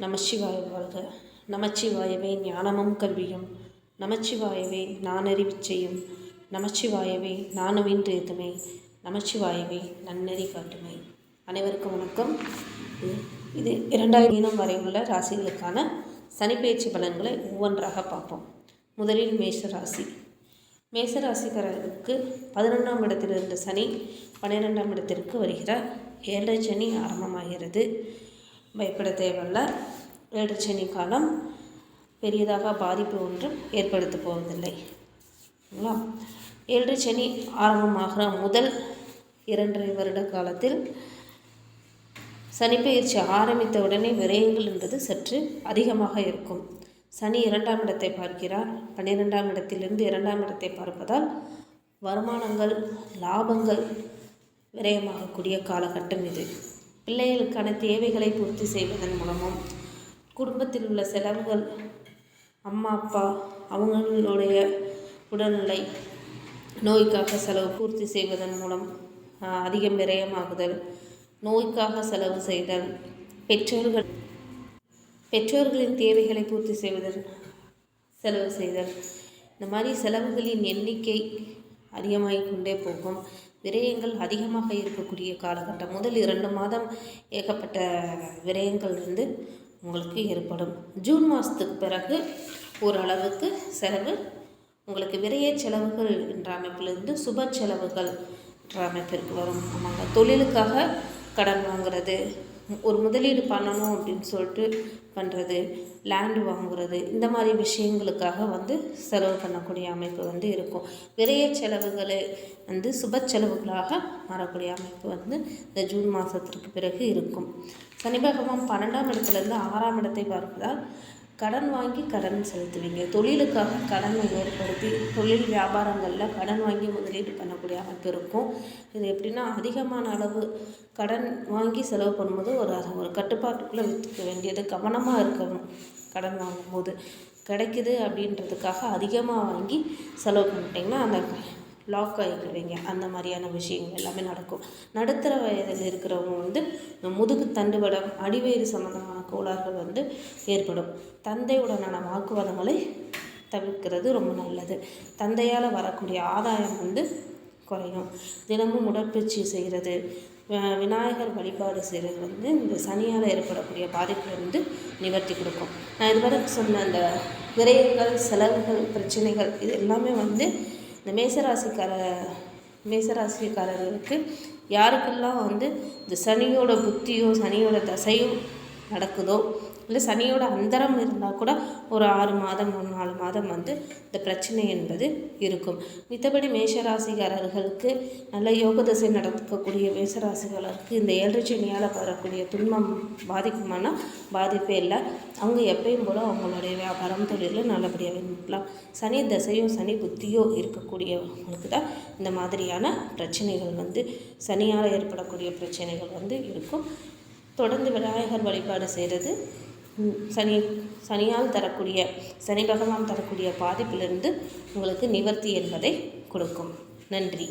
நமச்சிவாய வாழ்க. நமச்சிவாயவே ஞானமும் கல்வியும். நமச்சிவாயவே நானறிவிச் செய்யும். நமச்சிவாயவே நானுவின் ஏதுமை நமச்சிவாயவே நன்னெறி காட்டுமை. அனைவருக்கும் வணக்கம். இது- இது இரண்டாயிரம் தினம் வரை உள்ள ராசிகளுக்கான சனிப்பெயர்ச்சி பலன்களை ஒவ்வொன்றாக பார்ப்போம். முதலில் மேஷ ராசி மேச ராசிக்காரர்களுக்கு பதினொன்றாம் இடத்தில் இருந்த சனி பன்னிரெண்டாம் இடத்திற்கு வருகிறார். ஏழரை சனி ஆரம்பமாகிறது. பயப்பட தேவையில்ல. வேடச்சனி காலம் பெரியதாக பாதிப்பு ஒன்றும் ஏற்படுத்த போவதில்லை. சரிங்களா சனி ஆரம்பமாகிற முதல் இரண்டரை வருட காலத்தில் சனிப்பெயர்ச்சி ஆரம்பித்த உடனே விரயங்கள் என்பது சற்று அதிகமாக இருக்கும். சனி இரண்டாம் இடத்தை பார்க்கிறார். பன்னிரெண்டாம் இடத்திலிருந்து இரண்டாம் இடத்தை பார்ப்பதால் வருமானங்கள் லாபங்கள் விரயமாகக்கூடிய காலகட்டம் இது. பிள்ளைகளுக்கான தேவைகளை பூர்த்தி செய்வதன் மூலமும் குடும்பத்தில் உள்ள செலவுகள் அம்மா அப்பா அவங்களுடைய உடல்நிலை நோய்க்காக செலவு பூர்த்தி செய்வதன் மூலம் அதிகம் விரயமாகுதல் நோய்க்காக செலவு செய்தல் பெற்றோர்கள் பெற்றோர்களின் தேவைகளை பூர்த்தி செய்வதல் செலவு செய்தல். இந்த மாதிரி செலவுகளின் எண்ணிக்கை அதிகமாகிக் கொண்டே போகும். விரயங்கள் அதிகமாக இருக்கக்கூடிய காலகட்டம். முதல் இரண்டு மாதம் ஏகப்பட்ட விரயங்கள் வந்து உங்களுக்கு ஏற்படும். ஜூன் மாதத்துக்கு பிறகு ஓரளவுக்கு செலவு உங்களுக்கு விரைய செலவுகள் என்ற அமைப்பிலிருந்து சுப செலவுகள் என்ற அமைப்பிற்கு வரும். ஆமாங்க. தொழிலுக்காக கடன் வாங்குறது ஒரு முதலீடு பண்ணணும் அப்படின்னு சொல்லிட்டு பண்ணுறது லேண்டு வாங்குறது இந்த மாதிரி விஷயங்களுக்காக வந்து செலவு பண்ணக்கூடிய அமைப்பு வந்து இருக்கும். விரைய செலவுகளை வந்து சுப செலவுகளாக மாறக்கூடிய அமைப்பு வந்து இந்த ஜூன் மாதத்திற்கு பிறகு இருக்கும். சனி பகவான் பன்னெண்டாம் இடத்துலேருந்து ஆறாம் இடத்தை பார்ப்பதால் கடன் வாங்கி கடன் செலுத்துவீங்க. தொழிலுக்காக கடனை ஏற்படுத்தி தொழில் வியாபாரங்களில் கடன் வாங்கி முதலீடு பண்ணக்கூடிய அமைப்பு இருக்கும். இது எப்படின்னா அதிகமான அளவு கடன் வாங்கி செலவு பண்ணும்போது ஒரு அதை ஒரு கட்டுப்பாட்டுக்குள்ளே வச்சுக்க வேண்டியது கவனமாக இருக்கணும் கடன் வாங்கும்போது. கிடைக்குது அப்படின்றதுக்காக அதிகமாக வாங்கி செலவு பண்ணிட்டிங்கன்னா அந்த லாக் ஆகிக்குவீங்க அந்த மாதிரியான விஷயங்கள் எல்லாமே நடக்கும். நடுத்தர வயதில் இருக்கிறவங்க வந்து முதுகு தண்டுவடம் அடிவயிறு சம்மந்தமான கோளாறுகள் வந்து ஏற்படும். தந்தையுடனான வாக்குவாதங்களை தவிர்க்கிறது ரொம்ப நல்லது. தந்தையால் வரக்கூடிய ஆதாயம் வந்து குறையும். தினமும் உடற்பயிற்சி செய்கிறது. விநாயகர் வழிபாடு செய்கிறது வந்து இந்த சனியால் ஏற்படக்கூடிய பாதிப்பை வந்து நிவர்த்தி கொடுக்கும். நான் இதுவரை சொன்ன அந்த விரயங்கள் செலவுகள் பிரச்சனைகள் இது எல்லாமே வந்து இந்த மேசராசிக்கார மேசராசிக்காரர்களுக்கு யாருக்கெல்லாம் வந்து இந்த சனியோட புத்தியோ சனியோட தசையோ நடக்குதோ இல்லை சனியோட அந்தரம் இருந்தால் கூட ஒரு ஆறு மாதம் ஒரு நாலு மாதம் வந்து இந்த பிரச்சனை என்பது இருக்கும். மித்தபடி மேஷராசிகாரர்களுக்கு நல்ல யோக தசை நடக்கக்கூடிய மேஷராசிகளுக்கு இந்த ஏழரை சனியால் வரக்கூடிய துன்பம் பாதிக்குமானால் பாதிப்பே இல்லை. அவங்க எப்பயும் போல் அவங்களுடைய வியாபாரம் தொழிலில் நல்லபடியாக இருக்கலாம் சனி தசையோ சனி புத்தியோ இருக்கக்கூடியவங்களுக்கு தான் இந்த மாதிரியான பிரச்சனைகள் வந்து சனியால் ஏற்படக்கூடிய பிரச்சனைகள் வந்து இருக்கும். தொடர்ந்து விநாயகர் வழிபாடு செய்கிறது சனி சனியால் தரக்கூடிய சனி பகவான் தரக்கூடிய பாதிப்பிலிருந்து உங்களுக்கு நிவர்த்தி என்பதை கொடுக்கும். நன்றி.